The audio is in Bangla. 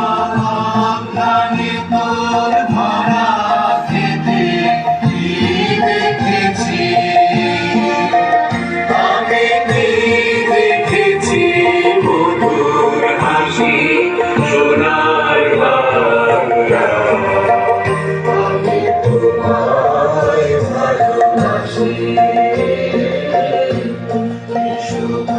Mama.